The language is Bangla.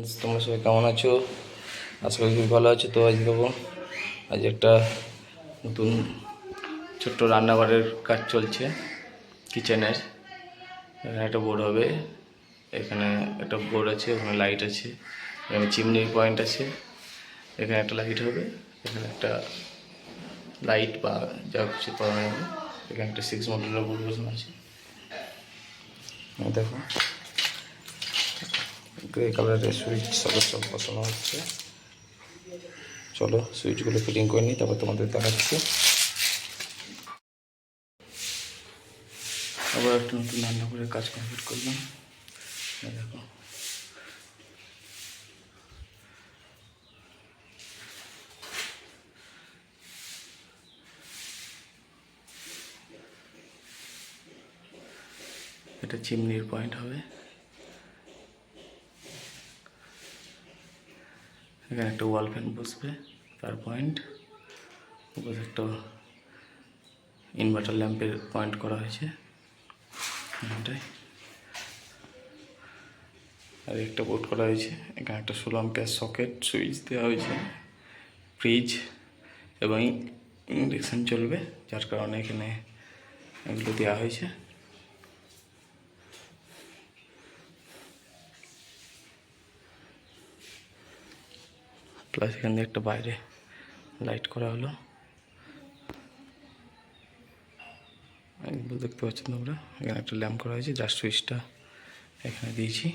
তোমরা সবাই কেমন আছো? আশা করি খুবই ভালো আছো। তো আজ দেবো আজ একটা নতুন ছোট্ট রান্নাঘরের কাজ চলছে কিচেনের। এখানে একটা বোর্ড হবে, এখানে একটা বোর্ড আছে, ওখানে লাইট আছে, এখানে চিমনির পয়েন্ট আছে, এখানে একটা লাইট হবে, এখানে একটা লাইট বা যা কিছু করানো হবে এখানে একটা সিক্স মডেলের বোর্ড বসানো আছে। দেখো। গ্রে কালারের সুইচ সব সব বসানো হচ্ছে। চলো সুইচগুলো ফিটিং করে নিই, তারপর তোমাদের দেখাচ্ছি। আবার একটা নতুন রান্না করে কাজ কমপ্লিট করলাম। দেখো। এটা চিমনির পয়েন্ট হবে। এখানে একটা ওয়াল ফ্যান বসবে, তার পয়েন্ট উপরে একটা ইনভার্টার ল্যাম্পের পয়েন্ট করা হয়েছে আর একটা বোর্ড করা হয়েছে, এখানে একটা ষোলো অ্যাম্পিয়ার সকেট সুইচ দেওয়া হয়েছে ফ্রিজ এবং ইন্ডাকশান চলবে, যার কারণে এখানে এগুলো দেওয়া হয়েছে। প্লাস এখান দিয়ে একটা বাইরে লাইট করা হলো। দেখতে পাচ্ছেন তোমরা, এখানে একটা ল্যাম্প করা হয়েছে যার সুইচটা এখানে দিয়েছি।